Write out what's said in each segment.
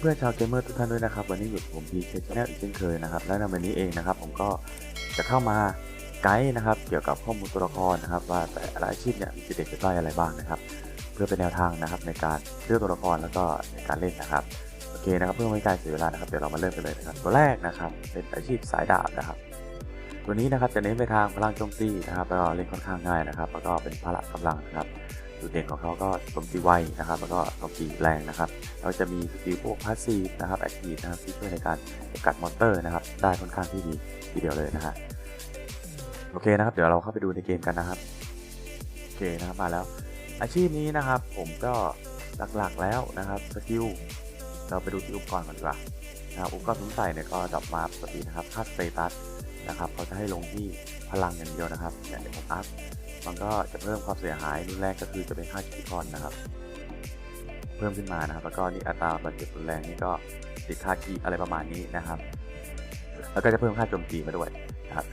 เพื่อนๆชาวเกมเมอร์ทุกท่านด้วยนะครับวันนี้อยู่ผมพีเคชแนลอีกเช่นเคยนะครับและในวันนี้เองนะครับ ผมก็จะเข้ามาไกด์นะครับ เกี่ยวกับข้อมูลตัวละครนะครับ ว่าแต่ละอาชีพเนี่ยมีจุดเด่นจุดด้อยอะไรบ้างนะครับ เพื่อเป็นแนวทางนะครับในการเลือกตัวละครแล้วก็ในการเล่นนะครับโอเคนะครับเพื่อไม่ให้การเสียเวลานะครับเดี๋ยวเรามาเริ่มกันเลยนะครับตัวแรกนะครับ เป็นอาชีพสายดาบนะครับ ตัวนี้นะครับจะเน้นไปทางพลังโจมตีนะครับแล้วก็เล่นค่อนข้างง่ายนะครับ แล้วก็เป็นพละกำลังนะครับ จุดเด่นของเขาก็โจมตีไวนะครับ แล้วก็โจมตีแรงนะครับเราจะมีสกิลพวกพาสซีฟนะครับแอคทีฟนะครับที่ช่วยในการกัดมอนเตอร์นะครับ ได้ค่อนข้างที่ดีทีเดียวเลยนะฮะโอเคนะครับ เดี๋ยวเราเข้าไปดูในเกมกันนะครับโอเคนะครับมาแล้ว อาชีพนี้นะครับ ผมก็หลักๆแล้วนะครับสกิลเราไปดูที่อุปกรณ์ก่อนดีกว่านะครับอุปกรณ์สมใส่เนี่ยก็ดรอปมาปกตินะครับค่าสเตตัสนะครับเขาจะให้ลงที่พลังอย่างเดียวนะครับเนี่ยเดี๋ยวผมอัพ มันก็จะเพิ่มความเสียหายรุนแรงก็คือจะเป็นค่าชีวิตพรนะครับ เพิ่มขึ้นมานะครับ แล้วก็นี่อัตราบาดเจ็บรุนแรงนี่ก็ติดค่าคีอะไรประมาณนี้นะครับ แล้วก็จะเพิ่มค่าโจมตีมาด้วยนะครับ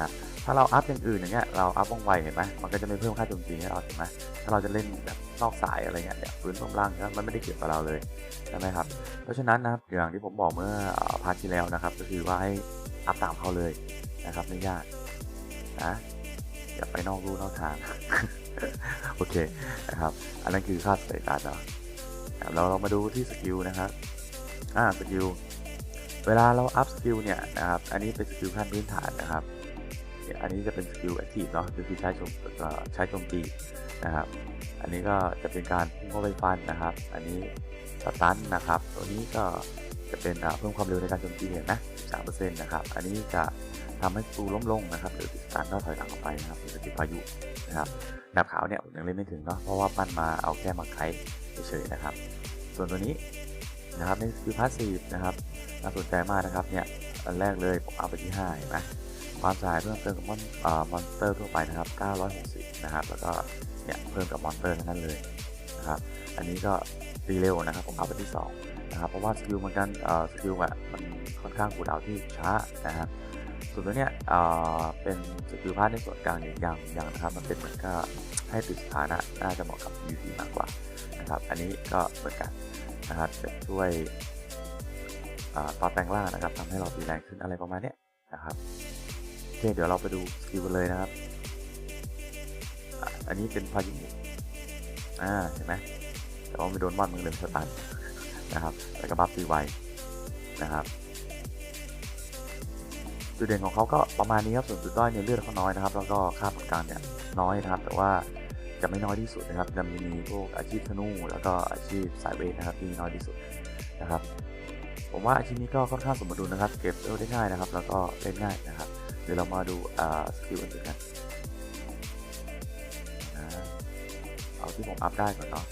นะถ้าเราอัพอย่างอื่นอย่างเงี้ยเราอัพว่องไวเห็นไหมมันก็จะไม่เพิ่มค่าโจมตีให้เราเห็นไหมถ้าเราจะเล่นแบบนอกสายอะไรเงี้ยเนี่ยฟื้นความร่างมันไม่ได้เกี่ยวกับเราเลยใช่ไหมครับ เพราะฉะนั้นนะครับอย่างที่ผมบอกเมื่อพาร์ทที่แล้วนะครับ ก็คือว่าให้อัพตามเขาเลยนะครับไม่ยากนะ อย่าไปนอกรูนอกทาง โอเคนะครับ อันนั้นคือค่าสเตตัสเนาะเราเรามาดูที่สกิลนะครับ อ่าสกิลเวลาเราอัพสกิลเนี่ยนะครับ อันนี้เป็นสกิลขั้นพื้นฐานนะครับ อันนี้จะเป็นสกิลแอคทีฟเนาะคือใช้โจมใช้โจมตีนะครับ อันนี้ก็จะเป็นการพุ่งเข้าไปฟันนะครับ อันนี้สตันนะครับ ตัวนี้ก็จะเป็นเพิ่มความเร็วในการโจมตีเห็นไหม3%นะครับ อันนี้จะ ทำให้ตูล้มลงนะครับหรือติดสตันก็ถอยหลังออกไปนะครับหรือสกิลพายุนะครับดาบขาวเนี่ยยังเล่นไม่ถึงเนาะเพราะว่าปั้นมาเอาแค่มาไคเฉยๆนะครับ ส่วนตัวนี้นะครับในสกิลพาสซีฟนะครับน่าสนใจมากนะครับเนี่ยอันแรกเลยผมเอาไปที่5เห็นไหมความสายเพิ่มเติมกับมอนอ่ามอนสเตอร์ทั่วไปนะครับ 960 นะครับ แล้วก็เนี่ยเพิ่มกับมอนสเตอร์ทั้งนั้นเลยนะครับ อันนี้ก็ตีเร็วนะครับ ผมเอาไปที่2นะครับ เพราะว่าสกิลเหมือนกันเอ่อสกิลอะมันค่อนข้างกูดาวที่ช้านะครับ ส่วนตัวเนี้ยเป็นสกิลพาร์ทในส่วนกลางอย่างยังยังนะครับ มันเป็นเหมือนกับให้ติดสถานะน่าจะเหมาะกับ PVP มากกว่านะครับ อันนี้ก็เหมือนกันนะครับจะช่วยต่อแต่งล่างนะครับทำให้เราตีแรงขึ้นอะไรประมาณนี้นะครับโอเคเดี๋ยวเราไปดูสกิลกันเลยนะครับ อันนี้เป็นพายุอ่าเห็นไหมแต่ว่าไม่โดนมอนมึงเลยสตันนะครับแล้วก็บัฟตีไวนะครับ จุดเด่นของเขาก็ประมาณนี้ครับส่วนจุดด้อยเนี่ยเลือดเขาน้อยนะครับ แล้วก็ค่าปานกางเนี่ยน้อยนะครับ แต่ว่าจะไม่น้อยที่สุดนะครับ จะมีพวกอาชีพธนูแล้วก็อาชีพสายเวทนะครับที่น้อยที่สุดนะครับ ผมว่าอาชีพนี้ก็ค่อนข้างสมดุลนะครับ เก็บเอลได้ง่ายนะครับ แล้วก็เล่นง่ายนะครับ เดี๋ยวเรามาดูสกิลอื่นๆกันเอาที่ผมอัพได้ก่อนเนาะ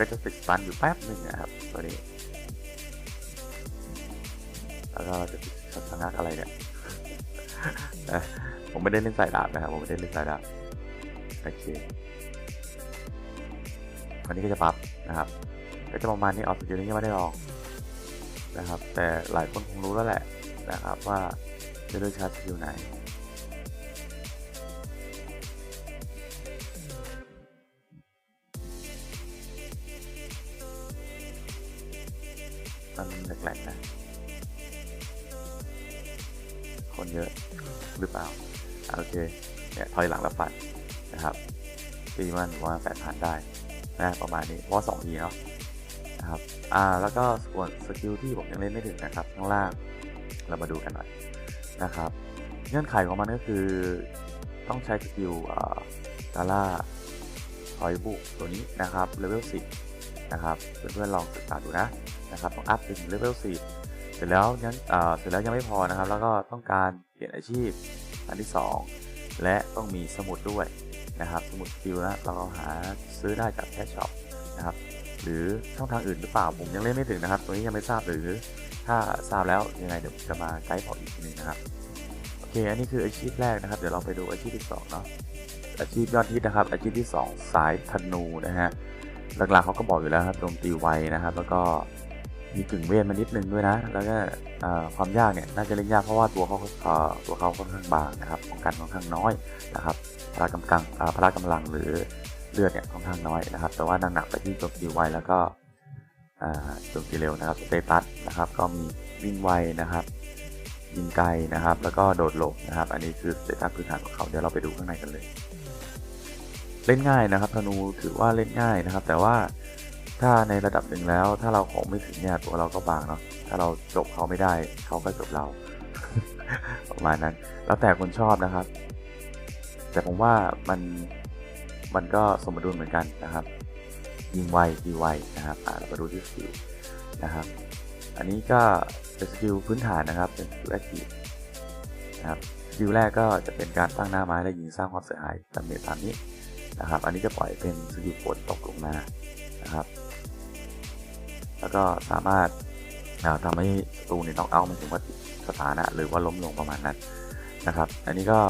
ก็จะติดสตันอยู่แป๊บหนึ่งนะครับตัวนี้แล้วก็จะติดชะงักอะไรเนี่ยผมไม่ได้เล่นสายดาบนะครับผมไม่ได้เล่นสายดาบโอเควันนี้ก็จะปรับนะครับ ก็จะประมาณนี้ออกสกิลนี้ยังไม่ได้ลองนะครับ แต่หลายคนคงรู้แล้วแหละนะครับว่าจะเลือกใช้สกิลไหน มันแหลกๆนะ คนเยอะหรือเปล่า โอเค เนี่ยถอยหลังแล้วฟันนะครับตีมันว่าแปดพันได้นะประมาณนี้ เพราะสองทีเนาะนะครับอ่าแล้วก็ส่วนสกิลที่ผมยังเล่นไม่ถึงนะครับ ข้างล่างเรามาดูกันหน่อยนะครับ เงื่อนไขของมันก็คือต้องใช้สกิลอ่ากาล่าทอยบุกตัวนี้นะครับเลเวล10 นะครับเพื่อนๆลองศึกษาดูนะนะครับต้องอัพถึงเลเวล4เสร็จแล้วยังเอ่อเสร็จแล้วยังไม่พอนะครับ แล้วก็ต้องการเปลี่ยนอาชีพอันที่ 2 และต้องมีสมุดด้วยนะครับ สมุดสกิลนะเราหาซื้อได้จากแคชช็อปนะครับหรือช่องทางอื่นหรือเปล่าผมยังเล่นไม่ถึงนะครับตัวนี้ยังไม่ทราบหรือถ้าทราบแล้วยังไงเดี๋ยวผมจะมาไกด์บอกอีกทีหนึงนะครับโอเคอันนี้คืออาชีพแรกนะครับ เดี๋ยวเราไปดูอาชีพที่สองเนาะอาชีพยอดฮิตนะครับ อาชีพที่สองสายธนูนะฮะ หลักๆเขาก็บอกอยู่แล้วครับโจมตีไวนะครับ แล้วก็มีกึ่งเวทมานิดนึงด้วยนะ แล้วก็ความยากเนี่ยน่าจะเล่นยากเพราะว่าตัวเขาค่อตัวเขาค่อนข้างบางนะครับป้องกันค่อนข้างน้อยนะครับพละกำลังพละกำลังหรือเลือดเนี่ยค่อนข้างน้อยนะครับ แต่ว่าหนักๆไปที่โจมตีไวแล้วก็โจมตีเร็วนะครับสเตตัสนะครับ ก็มีวิ่งไวนะครับ ยิงไกลนะครับ แล้วก็โดดหลบนะครับ อันนี้คือสเตตัสพื้นฐานของเขาเดี๋ยวเราไปดูข้างในกันเลย เล่นง่ายนะครับธนูถือว่าเล่นง่ายนะครับ แต่ว่าถ้าในระดับหนึ่งแล้ว ถ้าเราของไม่ถึงเนี่ยตัวเราก็บางเนาะถ้าเราจบเขาไม่ได้ เขาก็จบเรา ประมาณนั้น แล้วแต่คนชอบนะครับ แต่ผมว่ามันมันก็สมดุลเหมือนกันนะครับ ยิงไวดีไวนะครับอ่าเรามาดูที่สกิลนะครับ อันนี้ก็เป็นสกิลพื้นฐานนะครับ เป็นสกิลแอคทีฟนะครับสกิลแรกก็จะเป็นการตั้งหน้าไม้และยิงสร้างความเสียหายตามเมตามนี้ นะครับ อันนี้จะปล่อยเป็นสกิลฝนตกลงมานะครับ แล้วก็สามารถอ่าทำให้ศัตรูเนี่ยน็อกเอาท์มายถึงว่าติดสถานะ หรือว่าล้มลงประมาณนั้นนะครับ อันนี้ก็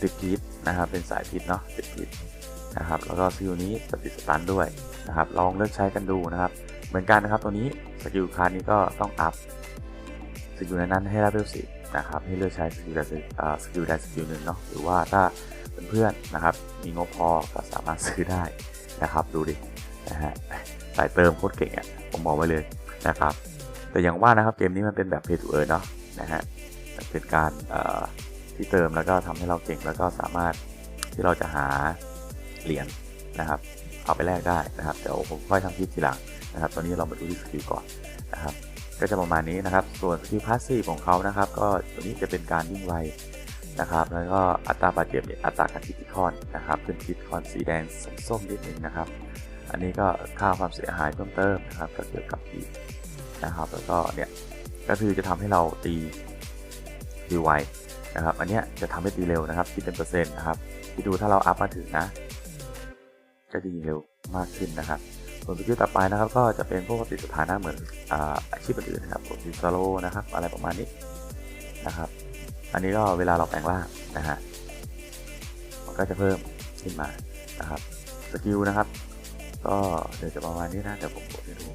ติดพิษนะครับ เป็นสายพิษเนาะติดพิษนะครับ แล้วก็สกิลนี้จะติดสตันด้วยนะครับ ลองเลือกใช้กันดูนะครับ เหมือนกันนะครับตัวนี้สกิลคาร์ดนี้ก็ต้องอัพสกิลนั้นให้เลเวลสินะครับ ให้เลือกใช้สกิลใดสกิลใดสกิลหนึ่งเนาะ หรือว่าถ้า เพื่อนๆนะครับ มีงบพอก็สามารถซื้อได้นะครับ ดูดินะฮะสายเติมโคตรเก่งอะผมบอกไว้เลยนะครับ แต่อย่างว่านะครับเกมนี้มันเป็นแบบ pay to earn เนาะนะฮะเป็นการเอ่อที่เติมแล้วก็ทำให้เราเก่งแล้วก็สามารถที่เราจะหาเหรียญนะครับ เอาไปแลกได้นะครับเดี๋ยวผมค่อยทำคลิปทีหลังนะครับ ตอนนี้เรามาดูที่สกิลก่อนนะครับ ก็จะประมาณนี้นะครับ ส่วนสกิลพาสซีฟของเขานะครับ ก็ตัวนี้จะเป็นการวิ่งไว นะครับ แล้วก็อัตราบาดเจ็บอัตราการคิดคอนนะครับเป็นคิดคอนสีแดงส้มๆนิดนึงนะครับ อันนี้ก็ค่าความเสียหายเพิ่มเติมนะครับก็เกี่ยวกับทีนะครับ แล้วก็เนี่ยก็คือจะทำให้เราตีตีไวนะครับ อันเนี้ยจะทำให้ตีเร็วนะครับคิดเป็นเปอร์เซ็นต์นะครับที่ดูถ้าเราอัพมาถึงนะจะดีเร็วมากขึ้นนะครับส่วนสกิลต่อไปนะครับ ก็จะเป็นพวกติดสถานะเหมือนอาอาชีพอื่นๆนะครับกดดิสโลนะครับ อะไรประมาณนี้นะครับ อันนี้ก็เวลาเราแปลงร่างนะฮะมันก็จะเพิ่มขึ้นมานะครับสกิลนะครับ ก็เดี๋ยวจะประมาณนี้นะเดี๋ยวผมกดให้ดู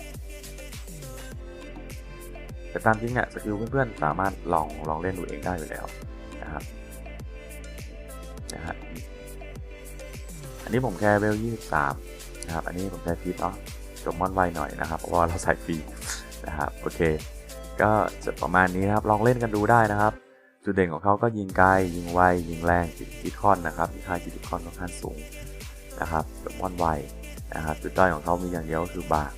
แต่ตามจริงเนี่ยสกิลเพื่อนๆสามารถลองลองเล่นดูเองได้อยู่แล้วนะครับนะฮะอันนี้ผมแค่เวล 23 นะครับ อันนี้ผมใช้ฟีดเนาะจบมอนไวหน่อยนะครับ เพราะว่าเราใส่ฟรีนะครับ โอเค ก็จะประมาณนี้นะครับ ลองเล่นกันดูได้นะครับ จุดเด่นของเขาก็ยิงไกล ยิงไว ยิงแรงคิดคอนนะครับมีค่าคิดคอนค่อนข้างสูงนะครับจบอนไวนะครับจุดด้อยของเขามีอย่างเดียวก็คือบาง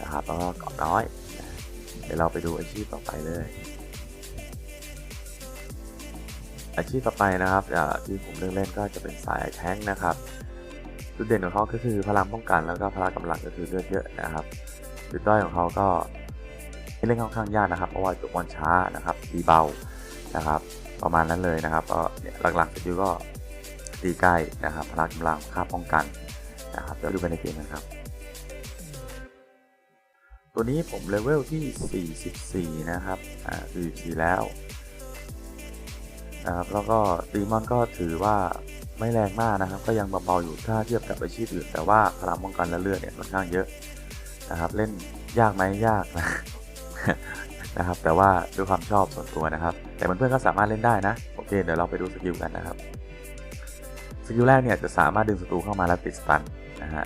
นะครับแล้วก็เกาะน้อยนะเดี๋ยวเราไปดูอาชีพต่อไปเลย อาชีพต่อไปนะครับที่ผมเลือกเล่นก็จะเป็นสายแท้งนะครับจุดเด่นของเขาก็คือพลังป้องกันแล้วก็พละกำลังก็คือเลือดเยอะนะครับจุดด้อยของเขาก็เล่นค่อนข้างยากนะครับเพราะว่าจบบอลช้านะครับตีเบา นะครับ ประมาณนั้นเลยนะครับก็หลักๆสกิลก็ตีใกล้นะครับพละกำลังค่าป้องกันนะครับเดี๋ยวดูกันในเกมนะครับ ตัวนี้ผมเลเวลที่ 44 นะครับอ่า44แล้วนะครับแล้วก็ตีมอนก็ถือว่าไม่แรงมากนะครับ ก็ยังเบาๆอยู่ถ้าเทียบกับอาชีพอื่น แต่ว่าพลังป้องกันและเลือดเนี่ยค่อนข้างเยอะนะครับ เล่นยากไหมยากนะ นะครับ แต่ว่าด้วยความชอบส่วนตัวนะครับ แต่เพื่อนๆก็สามารถเล่นได้นะ โอเค เดี๋ยวเราไปดูสกิลกันนะครับ สกิลแรกเนี่ยจะสามารถดึงศัตรูเข้ามาแล้วติดสตันนะฮะ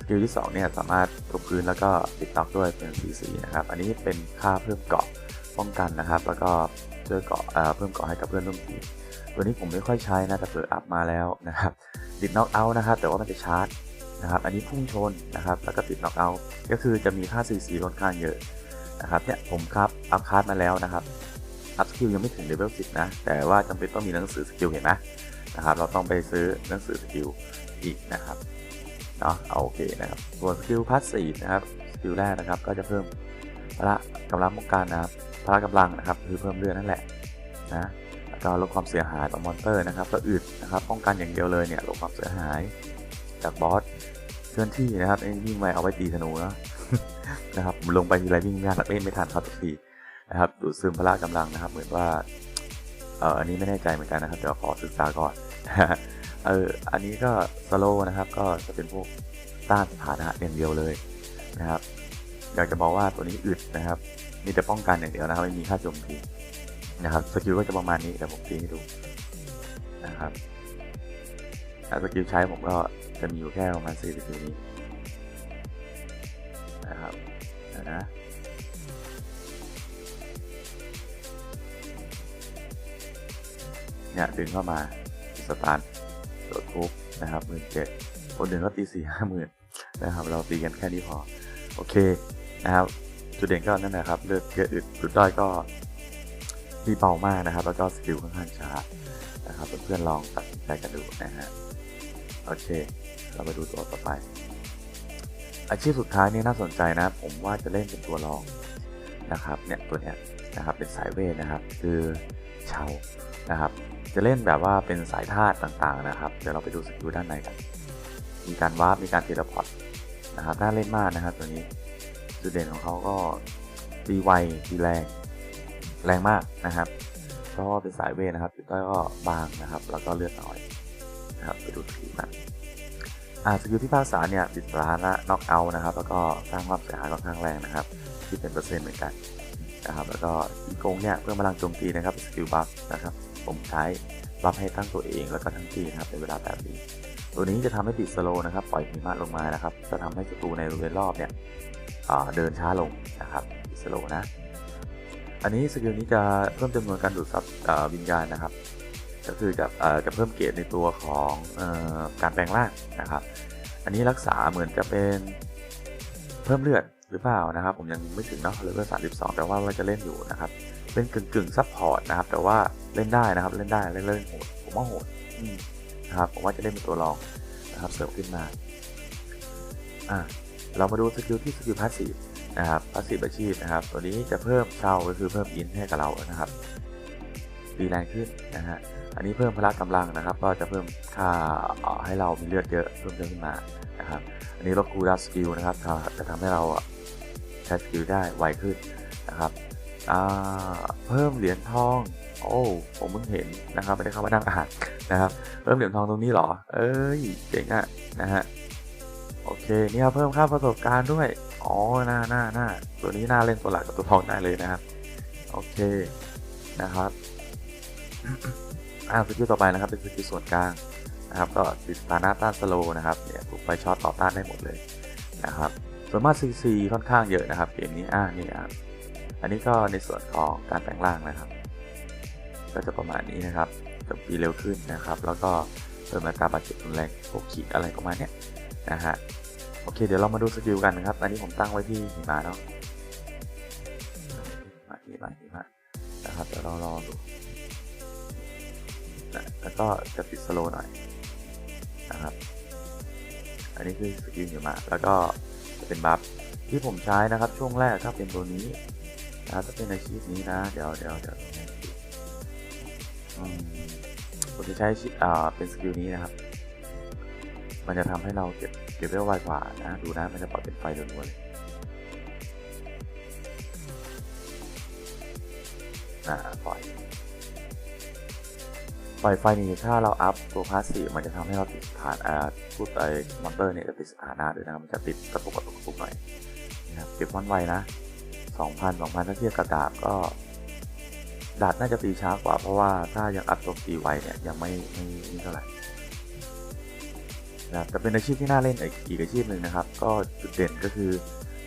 สกิลที่2เนี่ยสามารถทุบพื้นแล้วก็ติดน็อกด้วยเป็นสีสีนะครับ อันนี้เป็นค่าเพิ่มเกาะป้องกันนะครับ แล้วก็ช่วยเกาะเอ่อเพิ่มเกาะให้กับเพื่อนร่วมทีม ตัวนี้ผมไม่ค่อยใช้นะแต่เปิดอัพมาแล้วนะครับติดน็อกเอาท์นะครับ แต่ว่ามันจะชาร์จนะครับ อันนี้พุ่งชนนะครับ แล้วก็ติดน็อกเอาท์ก็คือจะมีค่า CC ค่อนข้างเยอะ นะครับเนี่ยผมครับอัพคาร์ดมาแล้วนะครับอัพสกิลยังไม่ถึงเลเวล10นะ แต่ว่าจำเป็นต้องมีหนังสือสกิลเห็นไหมนะครับ เราต้องไปซื้อหนังสือสกิลอีกนะครับเนาะเอาโอเคนะครับส่วนสกิลพาสซีฟนะครับสกิลแรกนะครับ ก็จะเพิ่มพละกำลังป้องกันนะครับพละกำลังนะครับ คือเพิ่มเลือดนั่นแหละนะแล้วก็ลดความเสียหายต่อมอนเตอร์นะครับก็อึดนะครับป้องกันอย่างเดียวเลยเนี่ยลดความเสียหายจากบอสเคลื่อนที่นะครับไอ้วิ่งไปเอาไว้ตีธนูนะ นะครับลงไปทีไรวิ่งยากเล่นไม่ทันเขาทุกทีนะครับดูดซึมพละกำลังนะครับ เหมือนว่าเอออันนี้ไม่แน่ใจเหมือนกันนะครับเดี๋ยวขอศึกษาก่อนเอออันนี้ก็สโลนะครับ ก็จะเป็นพวกต้านสถานะอย่างเดียวเลยนะครับอยากจะบอกว่าตัวนี้อึดนะครับมีแต่ป้องกันอย่างเดียวนะครับไม่มีค่าโจมตีนะครับสกิลก็จะประมาณนี้เดี๋ยวผมตีให้ดูนะครับถ้าสกิลใช้ผมก็จะมีอยู่แค่ประมาณสี่สกิลนี้ นะครับเดี๋ยวนะเนี่ยดึงเข้ามาสตาร์ทโดดทุบนะครับหมื่นเจ็ดคนหนึ่งก็ตีสี่ห้าหมื่นนะครับ เราตีกันแค่นี้พอ โอเคนะครับ จุดเด่นก็นั่นนะครับ เลือกเยอะอึดจุดด้อยก็มีเบามากนะครับ แล้วก็สกิลค่อนข้างช้านะครับเพื่อนๆลองตัดสินใจกันดูนะฮะโอเค เรามาดูตัวต่อไป อาชีพสุดท้ายนี่น่าสนใจนะ ผมว่าจะเล่นเป็นตัวรองนะครับเนี่ยตัวเนี้ยนะครับเป็นสายเวทนะครับ คือเชานะครับ จะเล่นแบบว่าเป็นสายธาตุต่างๆนะครับเดี๋ยวเราไปดูสกิลด้านในกัน มีการวาร์ปมีการเทเลพอร์ตนะครับน่าเล่นมากนะครับตัวนี้จุดเด่นของเขาก็ตีไวตีแรงแรงมากนะครับเพาะเป็นสายเวทนะครับจุดด้อยก็บางนะครับ แล้วก็เลือดน้อยนะครับไปดูสกิลกัน อ่าสกิลที่ภาคษาเนี่ยติดสถานะน็อกเอานะครับ แล้วก็สร้างความเสียหายค่อนข้างแรงนะครับที่เป็นเปอร์เซ็นต์เหมือนกันนะครับ แล้วก็อีโกงเนี่ยเพิ่มพลังโจมตีนะครับสกิลบัฟนะครับ ผมใช้บัฟให้ทั้งตัวเองแล้วก็ทั้งทีมนะครับในเวลาแบบนี้ตัวนี้จะทำให้ติดสโลนะครับ ปล่อยหิมะลงมานะครับ จะทำให้ศัตรูในบริเวณรอบเนี่ยเดินช้าลงนะครับติดสโลนะ อันนี้สกิลนี้จะเพิ่มจำนวนการดูดซับวิญญาณนะครับ ก็คือจะเอ่อจะเพิ่มเกรดในตัวของเออการแปลงร่างนะครับ อันนี้รักษาเหมือนจะเป็นเพิ่มเลือดหรือเปล่านะครับ ผมยังไม่ถึงเนาะเลเวลสามสิบสองแต่ว่าว่าจะเล่นอยู่นะครับ เป็นกึ่งกึ่งซับพอร์ตนะครับ แต่ว่าเล่นได้นะครับเล่นได้เล่นเล่นโหดผมว่าโหดนะครับผมว่าจะเล่นเป็นตัวรองนะครับเสริมขึ้นมาอะเรามาดูสกิลที่สกิลพาสซีฟนะครับพาสซีฟอาชีพนะครับ ตัวนี้จะเพิ่มเช่าก็คือเพิ่มอินให้กับเรานะครับตีแรงขึ้นนะฮะ อันนี้เพิ่มพละกำลังนะครับ ก็จะเพิ่มค่าให้เรามีเลือดเยอะเพิ่มเยอะขึ้นมานะครับ อันนี้ลดคูลดาวสกิลนะครับจะจะทำให้เราใช้สกิลได้ไวขึ้นนะครับเพิ่มเหรียญทอง โอ้ผมเพิ่งเห็นนะครับไม่ได้เข้ามานั่งอ่านนะครับเพิ่มเหรียญทองตรงนี้หรอ เอ้ยเจ๋งอะนะฮะโอเคเนี่ยเพิ่มค่าประสบการณ์ด้วยอ๋อหน้าหน้าหน้าตัวนี้น่าเล่นตัวหลักกับตัวทองได้เลยนะครับ โอเคนะครับ อ่าสกิลต่อไปนะครับเป็นสกิลส่วนกลางนะครับก็ติดสถานะต้านสโลว์นะครับเนี่ยถูกไฟช็อตต่อต้านได้หมดเลยนะครับส่วนมากซีซีค่อนข้างเยอะนะครับเกมนี้อ่านี่อะอันนี้ก็ในส่วนของการแปลงร่างนะครับ ก็จะประมาณนี้นะครับจมตีเร็วขึ้นนะครับ แล้วก็เพิ่มอัตราบาดเจ็บรุนแรงพวกขีดอะไรประมาณเนี้ยนะฮะโอเคเดี๋ยวเรามาดูสกิลกันนะครับ อันนี้ผมตั้งไว้ที่หิมะเนาะหิมะหิมะหิมะนะครับเดี๋ยวเรารอดู แล้วก็จะติดสโลว์หน่อยนะครับ อันนี้คือสกิลอยู่มา แล้วก็จะเป็นบัฟที่ผมใช้นะครับช่วงแรกถ้าเป็นตัวนี้นะถ้าเป็นอาชีพนี้นะ เดี๋ยวเดี๋ยวเดี๋ยวผมจะใช้ชีอ่าเป็นสกิลนี้นะครับ มันจะทำให้เราเก็บเก็บเวลไวกว่านะ ดูนะ มันจะปล่อยเป็นไฟล้วนๆเลยอ่าปล่อย ปล่อยไฟนี่ถ้าเราอัพตัวพาสซีฟมันจะทำให้เราติดสถานอ่าพูดไอ้มอนเตอร์เนี่ยจะติดสถานะด้วยนะครับมันจะติดกระตุกกระตุกกระตุกหน่อยนะครับเก็บมอนไวนะ2,000 2,000ถ้าเทียบกับดาบก็ดาบน่าจะตีช้ากว่า เพราะว่าถ้ายังอัพโจมตีไวเนี่ยยังไม่ไม่ไม่เท่าไหร่นะแต่เป็นอาชีพที่น่าเล่นอีกอีกอาชีพหนึ่งนะครับ ก็จุดเด่นก็คือ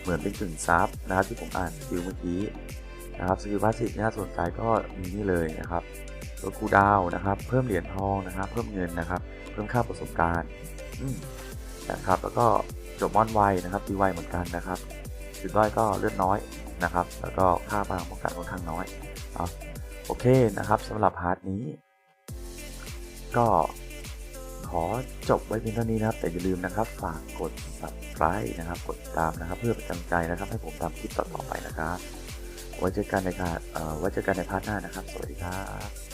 เหมือนเป็นกึ่งซับนะครับที่ผมอ่านสกิลเมื่อกี้นะครับสกิลพาสซีฟน่าสนใจก็มีนี่เลยนะครับ ลดคูดาวนะครับ เพิ่มเหรียญทองนะครับ เพิ่มเงินนะครับ เพิ่มค่าประสบการณ์นะครับ แล้วก็จบมอนไวนะครับตีไวเหมือนกันนะครับจุดด้อยก็เลือดน้อยนะครับ แล้วก็ค่าพลังป้องกันค่อนข้างน้อยเอาโอเคนะครับสำหรับพาร์ทนี้ ก็ขอจบไว้เพียงเท่านี้นะครับ แต่อย่าลืมนะครับ ฝากกด subscribe นะครับ กดติดตามนะครับ เพื่อเป็นกำลังใจนะครับ ให้ผมทำคลิปต่อๆไปนะครับไว้เจอกันในการเอ่อไว้เจอกันในพาร์ทหน้านะครับ สวัสดีครับ